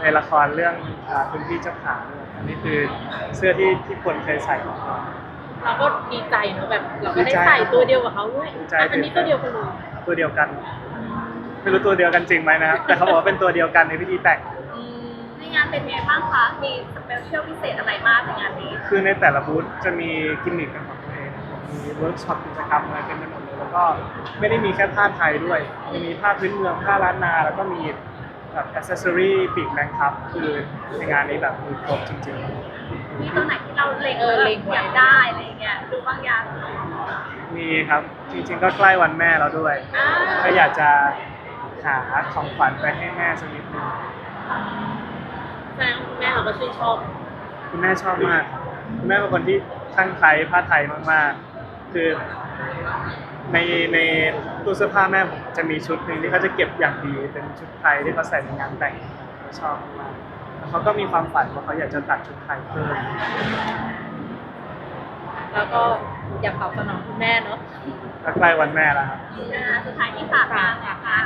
ในละครเรื่องอ่าคุณพี่เจ้าขาด้วยอันนี้คือเสื้อที่ที่คนเคยใส่มาก่อน เราก็ดีใจเนอะแบบเราก็ดีได้ใจใส่ตัวเดียวกับเขาด้วยดีใจ อะอันนี้ตัวเดียวกันเลยตัวเดียวกันไม่รู้ตัวเดียวกันจริงไหมนะครับแต่เขาบอกว่าเป็นตัวเดียวกันในพิธีแต่ง อืมในงานเป็นไงบ้างคะ มีสเปเชียลพิเศษอะไรมากในงานนี้ คือในแต่ละบูธจะมีกิมมิคเป็นของตัวเองมีเวิร์กช็อปกิจกรรมอะไรเป็นไปหมดเลยแล้วก็ไม่ได้มีแค่ผ้าไทยด้วยยังมีผ้าพื้นเมืองผ้าล้านนา แล้วก็มี แบบอ c เซสซอรี่ปีกแมงคับคือในงานนี้แบบมีครบจริงมีตัวไหนที่เราเล็งแล้วแบบอยากได้อะไรอย่างเงี้ยดูบ้างยังๆ มีครับจริงๆ ก็ใกล้วันแม่แล้วด้วย อ่าก็อยากจะหาของขวัญไปให้แม่สักนิดนึงแสดงว่าคุณแม่เราก็ชื่นชอบคุณแม่ชอบมากครับคุณแม่เป็นคนที่ช่างไทยผ้าไทยมากๆ คือ ในในตู้เสื้อผ้าแม่ผมจะมีชุดหนึ่งที่เขาจะเก็บอย่างดีเป็นชุดไทยที่เขาใส่ในงานแต่งเขาชอบมากแล้วเขาก็มีความฝันว่าเขาอยากจะตัดชุดไทยเพิ่มแล้วก็อยากตอบสนองคุณแม่เนาะก็ใกล้วันแม่แล้วครับอ่าสุดท้ายที่ฝากงานนะคะ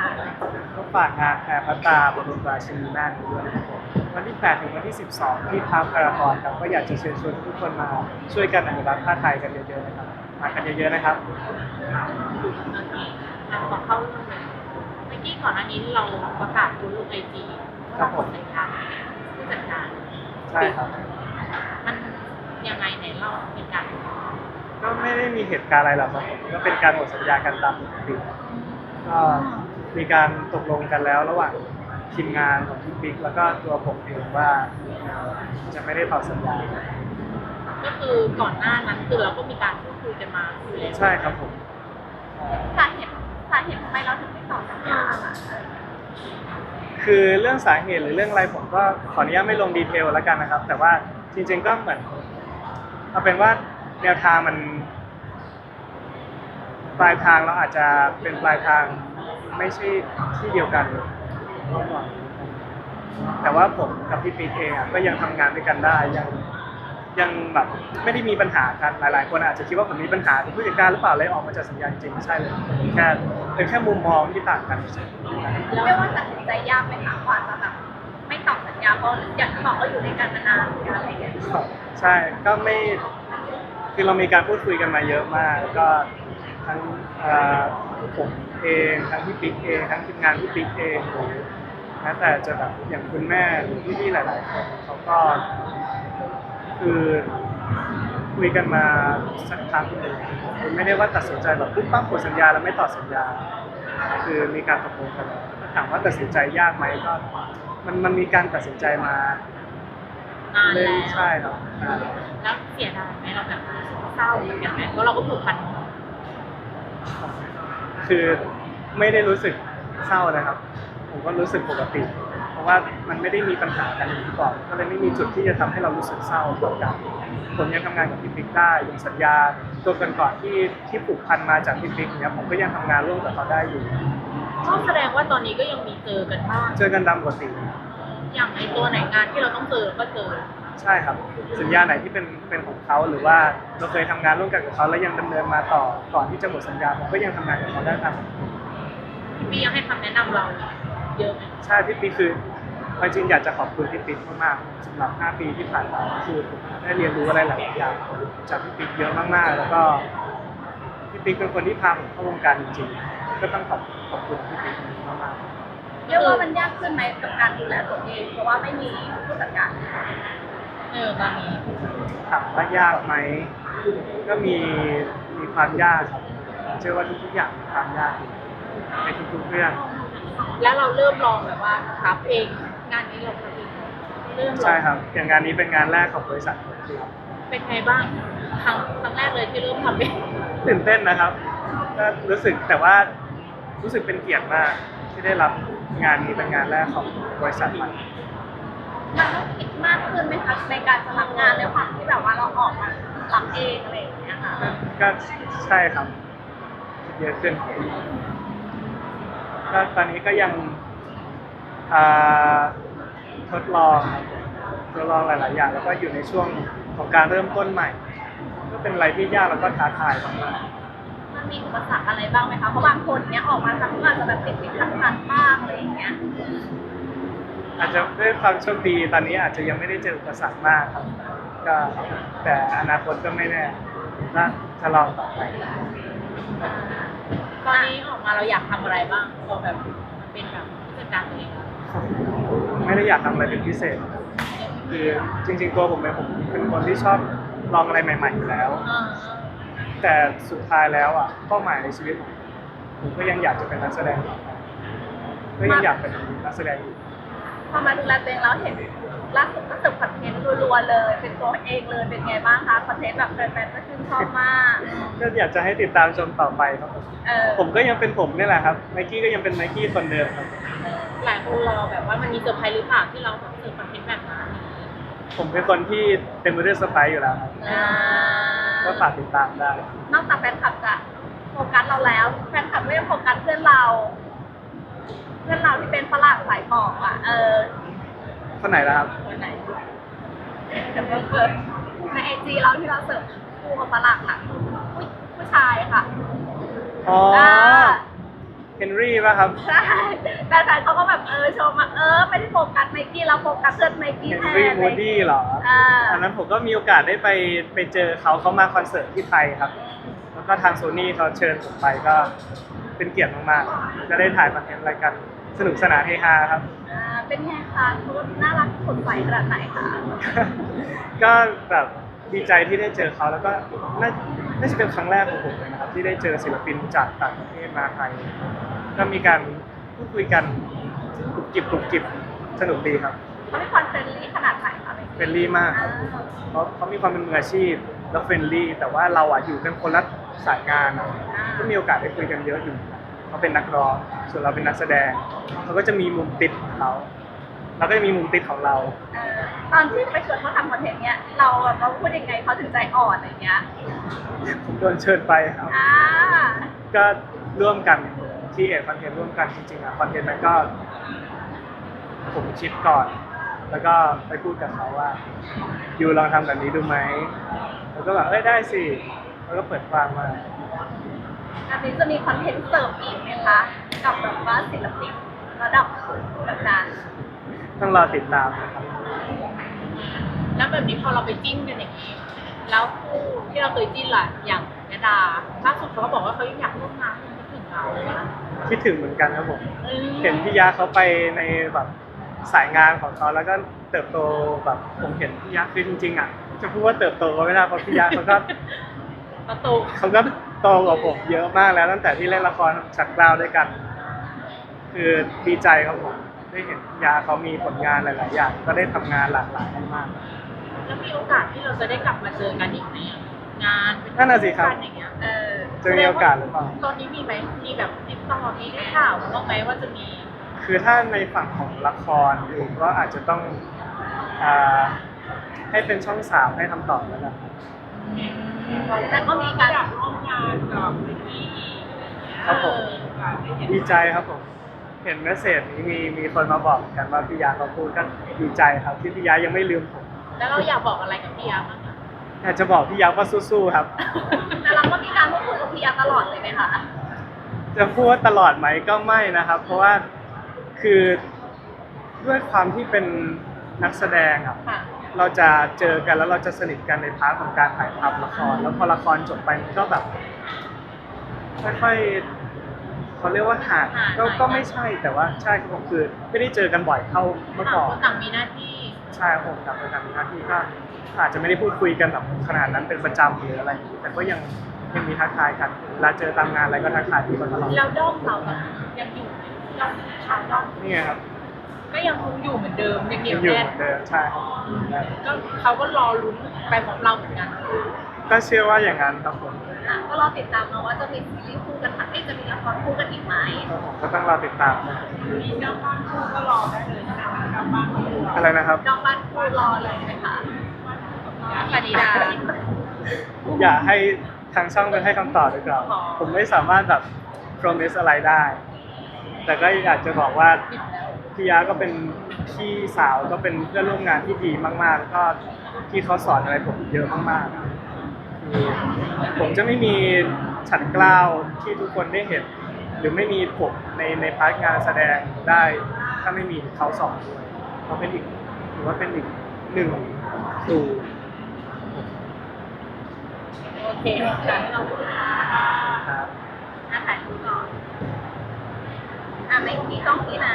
ก็ฝากงานแพรพัตตาบรมราชินีนาถด้วยนะครับผมวันที่ 8 ถึงวันที่ 12 ที่พาร์คพารากอนครับก็อยากจะเชิญชวนทุกคนมาช่วยกันอนุรักษ์ผ้าไทยกันเยอะๆนะครับ มากันเยอะๆนะครับอะขอเข้าเรื่องเลยเมื่อกี้ก่อนหน้านี้เราประกาศบนลูกไอจีครับผมสัญญาผู้จัดการ ใช่ครับ มันยังไงไหนเล่าเหตุการณ์ก็ไม่ได้มีเหตุการณ์อะไรหรอกครับผมก็เป็นการหมดสัญญากันตามปกติก็มีการตกลงกันแล้วระหว่างทีมงานของพี่ปิ๊กแล้วก็ตัวผมเองว่าเอ่อจะไม่ได้ต่อสัญญา ก็คือก่อนหน้านั้นคือเราก็มีการพูดคุ ยกันมาอยู่แล้วใช่ครับผมสาเหตุสาเหตุทำไมเราถึงไม่ต่อสัญญาอะคือเรื่องสาเหตุหรือเรื่องอะไรผมก็ขออนุญาตไม่ลงดีเทลแล้วกันนะครับ แต่ว่าจริง ๆก็เหมือนเอาเป็นว่าแนวทางมันปลายทางเราอาจจะเป็นปลายทางไม่ใช่ที่เดียวกัน แต่ว่าผมกับพี่ปิ๊กเองอะก็ยังทำงานด้วยกันได้ยัง ยังแบบไม่ได้มีปัญหากันหลาย ๆ คนอาจจะคิดว่าผมมีปัญหาเป็นผู้จัดการหรือเปล่าเลยออกมาจากสัญญาจริงๆไม่ใช่เลยเป็นแค่เป็นแค่มุมมองที่ต่างกันเฉยๆเรียกว่าตัดสินใจยากไหมคะกว่าจะแบบไม่ต่อสัญญาเพราะอย่างที่บอกก็อยู่ในกันมานานเหมือนกันอะไรอย่างเงี้ยใช่ก็ไม่คือเรามีการพูดคุยกันมาเยอะมากก็ทั้งเอ่อผมเองทั้งพี่ปิ๊กเองทั้งทีมงานพี่ปิ๊กเองหรือแม้แต่จะแบบอย่างคุณแม่หรือพี่ๆหลาย ๆ คนเขาก็ คือคุยกันมาสักพักหนึ่งไม่ได้ว่าตัดสินใจแบบปุ๊บปั๊บหมดสัญญาแล้วไม่ต่อสัญญา คือมีการตกลงกันถามว่าตัดสินใจยากไหมก็ มันมันมีการตัดสินใจมานานเรื่อแล้ยวใช่ครับนานแล้วเสียดายไหมเราแบบเศร้าหมือนกันไหมเพราะเราก็ผูกพันคือไม่ได้รู้สึกเศร้านะครับ ผมก็รู้สึกปกติะว่ามันไม่ได้มีปัญหากันอย่างที่บอกก็เลยไม่มีจุดที่จะทำให้เรารู้สึกเศร้าต่อกันผมยังทำงานกับพี่ปิ๊กได้ยังสัญญาตัวกันก่อนๆที่ที่ผูกพันมาจากพี่ปิ๊กเนี่ยผมก็ยังทำงานร่วมกับเขาได้อยู่ก็แสดงว่าตอนนี้ก็ยังมีเจอกันบ้างเจอกันตามปกติอย่างในตัวไหนงานที่เราต้องเจอก็เจอใช่ครับสัญญาไหนที่เป็นเป็นของเขาหรือว่าเราเคยทำงานร่วมกันกับเขาแล้วยังดำเนินมาต่อก่อนที่จะหมดสัญญาผมก็ยังทำงานกับเขาได้ตามปกติพี่ปียังให้คำแนะนำเราเยอะไหมใช่พี่ปิ๊กคือ เอาจริงอยากจะขอบคุณพี่ปิ๊กมากๆสำหรับ 5 ปีที่ผ่านมาคือผมได้เรียนรู้อะไรหลายๆอย่างจากพี่ปิ๊กเยอะมากๆ แล้วก็พี่ปิ๊กเป็นคนที่พาผมเข้าวงการจริงๆ ก็ต้องขอบขอบคุณพี่ปิ๊กมากเรียกว่ามันยากขึ้นไหมกับการดูแลตัวเองเพราะว่าไม่มีผู้จัดการเออตอนนี้ๆถามว่ายากไหมก็มีมีความยากครับเชื่อว่าทุกๆอย่างมีความยากอยู่ในทุกๆเรื่อง แล้วเราเริ่มลองแบบว่าครับเอง งานนี้เราทำเองเริ่มลองใช่ครับ อย่างงานนี้เป็นงานแรกของบริษัทผมครับเป็นไงบ้างครั้งครั้งแรกเลยที่เริ่มทำเองตื่นเต้นนะครับก็รู้สึกแต่ว่ารู้สึกเป็นเกียรติมากที่ได้รับงานนี้เป็นงานแรกของบริษัทมันมันต้องคิดมากขึ้นไหมคะในการสมัครงานในความที่แบบว่าเราออกมารับเองอะไรอย่างเงี้ยค่ะก็ก็ใช่ครับเยอะขึ้นก็ตอนนี้ก็ยังอ่า ทดลองครับทดลองหลาย ๆ อย่าง แล้วก็อยู่ในช่วงของการเริ่มต้นใหม่ ก็เป็นอะไรที่ยากแล้วก็ท้าทายมากมันมีอุปสรรคอะไรบ้างไหมคะ เพราะบางคนเนี้ยออกมาทำงานจะแบบติดติดขัดขัดๆบ้างอะไรอย่างเงี้ย ๆอาจจะด้วยความโชคดีตอนนี้อาจจะยังไม่ได้เจออุปสรรคมากครับก็แต่อนาคตก็ไม่แน่น่าจะลองต่อไป ตอนนี้ออกมาเราอยากทำอะไรบ้างพอแบบเป็นแบบผู้จัดการตัวเองแล้ว ไม่ได้อยากทำอะไรเป็นพิเศษ คือจริง ๆ ตัวผมเองผมเป็นคนที่ชอบลองอะไรใหม่ๆอยู่แล้ว อ่าแต่สุดท้ายแล้วอะเป้าหมายในชีวิตผมผมก็ยังอยากจะเป็นนักแสดงต่อไปก็ยังอยากเป็นนักแสดงอยู่พอมาดูแลตัวเองแล้วเห็นล่าสุดก็เสิร์ฟคอนเทนต์รัวๆเลย เป็นตัวเองเลยเป็นไงบ้างคะคอนเทนต์แบบแฟนๆก็ชื่นชอบมากก็อยากจะให้ติดตามชมต่อไปครับผม เออผมก็ยังเป็นผมนี่แหละครับไมกี้ก็ยังเป็นไมกี้คนเดิมครับ หลายคนรอแบบว่ามันมีเซอร์ไพรส์หรือเปล่าที่เราแบบเสิร์ฟคอนเทนต์แบบนั้นผมเป็นคนที่เต็มไปด้วยเซอร์ไพรส์อยู่แล้วครับอ่าก็ฝากติดตามได้ นอกจากแฟนคลับจะโฟกัสเราแล้ว แฟนคลับก็ยังโฟกัสเพื่อนเรา เพื่อนเราที่เป็นฝรั่งสายบอกอะ เออคนไหนล่ะครับ คนไหนเดี๋ยวเกิดในไอจีเราที่เราเสิร์ฟคู่กับฝรั่งอะผู้ผู้ชายค่ะอ๋ออ่า เฮนรี่ป่ะครับ ใช่แต่แฟนเขาก็แบบเออชมอะเออไม่ได้โฟกัสไมกี้เราโฟกัสเพื่อนไมกี้เฮนแทนรี่มูดี้เหรออ่าอันนั้นผมก็มีโอกาสได้ไปไปเจอเขาเขามาคอนเสิร์ตที่ไทยครับ แล้วก็ทางโซนี่เขาเชิญผมไปก็เป็นเกียรติมากๆก็ได้ถ่ายคอนเทนต์รายการสนุกสนานเฮฮาครับ อ่าเป็นไงคะเขาน่ารักสดใสขนาดไหนคะก็แบบดีใจที่ได้เจอเขาแล้วก็น่า น่าจะเป็นครั้งแรกของผมเลยนะครับที่ได้เจอศิลปินจากต่างประเทศมาไทยก็มีการพูดคุยกันกรุบกริบกรุบกริบสนุกดีครับเขาเป็นคนเฟรนลี่ขนาดไหนคะไมกี้เฟรนลี่มากครับเขาเขามีความเป็นมืออาชีพแล้วเฟรนลี่ แต่ว่าเราอะอยู่กันคนละสายงานอะก็มีโอกาสได้คุยกันเยอะอยู่เขาเป็นนักร้องส่วนเราเป็นนักแสดงเขาก็จะมีมุมติดของเขา เราก็จะมีมุมติดของเรา เออตอนที่ไปชวนเขาทำคอนเทนต์เนี้ยเราแบบว่าพูดยังไงเขาถึงใจอ่อนอะไรเงี้ยผมโดนเชิญไปครับ อ่าก็ร่วมกันที่เอ็ดคอนเทนต์ร่วมกันจริงๆอะคอนเทนต์นั้นก็ ผมคิดก่อน แล้วก็ไปพูดกับเขาว่ายูลองทำแบบนี้ดูไหมแล้วก็แบบเอ้ยได้สิแล้วก็เปิดฟังมาอันนี้จะมีคอนเทนต์เสริมอีกไหมคะกับแบบว่าศิลปินระดับแบบนั้น ต้องรอติดตามนะครับแล้วแบบนี้พอเราไปจิ้นกันอย่างนี้ แล้วคู่ที่เราเคยจิ้นล่ะอย่างยดาล่าสุดเขาก็บอกว่าเขายังอยากร่วมงานยังคิดถึงเราอะคิดถึงเหมือนกันครับผม อืมเห็นพี่ยาเขาไปในแบบสายงานของเขาแล้วก็เติบโตแบบผมเห็นพี่ยาคือจริงๆอะจะพูดว่าเติบโตก็ไม่ได้เพราะพี่ยาเขาก็ ประตูเขาก็โตกว่าผมเยอะมากแล้วตั้งแต่ที่เล่นละครฉัดกล้าวด้วยกัน คือดีใจครับผม ได้เห็นพี่ยาเขามีผลงานหลาย ๆ อย่าง ก็ได้ทำงานหลากหลายมากแล้วมีโอกาสที่เราจะได้กลับมาเจอกันอีกไหมอะงานเป็นนั่นน่ะสิครับ กันอย่างเงี้ยเออๆจะมีโอกาสหรือเปล่า ตอนนี้มีไหมมีแบบติดต่อมีได้ข่าวบ้างไหมว่าจะมีคือถ้าในฝั่งของละครผมก็อาจจะต้องอ่าให้เป็นช่องสามให้คำตอบแล้วกันแต่ก็มีการร่วมงานกับพี่ครับผมดีใจครับผม เห็นเมสเซจนี้มีมีคนมาบอกกันว่าพี่ยาเขาพูดก็ดีใจครับที่พี่ยายังไม่ลืมผมแล้วเราอยากบอกอะไรกับพี่ยาบ้างอะอยากจะบอกพี่ยาว่าสู้ๆครับ แต่เราก็มีการพูดคุยกับพี่ยาตลอดเลยไหมคะ จะพูดว่าตลอดไหมก็ไม่นะครับ เพราะว่าคือด้วยความที่เป็นนักแสดงครับค่ะ เราจะเจอกันแล้วเราจะสนิทกันในพาร์ทของการถ่ายทำละคร แล้วพอละครจบไปมันก็แบบค่อยๆ เขาเรียกว่าห่างก็ก็ไม่ใช่แต่ว่าใช่ครับผมคือ ไม่ได้เจอกันบ่อยเท่าเมื่อต่างก่อคนนต่างมีหน้าที่ ใช่ครับผมต่างคนต่างมีหน้าที่ก็อาจจะไม่ได้พูดคุยกันแบบขนาดนั้นเป็นประจำหรืออะไรอย่างนี้แต่ก็ยังยังมีทักทายกันเวลาเจอตามงานอะไรก็ทักทายพี่กันตลอดแล้วด้อมเราอะยังอยู่ไหมด้อมชาวด้อมนี่ไงครับก็ยังคงอยู่เหมือนเดิมยังเหนียัยวงอยู่แน่เหมือนเดิมใช่ครับก็เขาก็รอลุ้นไปของเราเหมือนกัน ก็เชื่อว่าอย่างนั้นครับผม อะก็รอติดตามเนาะว่าจะมีซีรีส์คู่กันทั้งจะมีละครคู่กันอีกไหมครับผมก็ต้องรอติดตามนะครับมีเจ้าบ้านคู่ก็รอได้เลยนะคะเจ้าบ้านคู่อะไรนะครับน้องบ้านคู่รอเลยไหมคะปณิดาอย่าให้ทางช่องไปให้คำตอบดีกว่าอ๋อผมไม่สามารถแบบ promise อะไรได้ แต่ก็อยากจะบอกว่าปิดแล้วพี่ยาก็เป็นพี่สาวก็เป็นเพื่อนร่วมงานที่ดีมากๆ แล้วก็ที่เขาสอนอะไรผมเยอะมากๆคือ ผมจะไม่มีฉันกล้าวที่ทุกคนได้เห็น หรือไม่มีผมในในพาร์ทงานแสดงได้ ถ้าไม่มีเขาสองด้วยเขาเป็นอีกรือว่าเป็นอีกหนึ่งตูโอเคค่ะเราครับอาถ่ายรูก่อนอะไม่มีต้องพี่นะ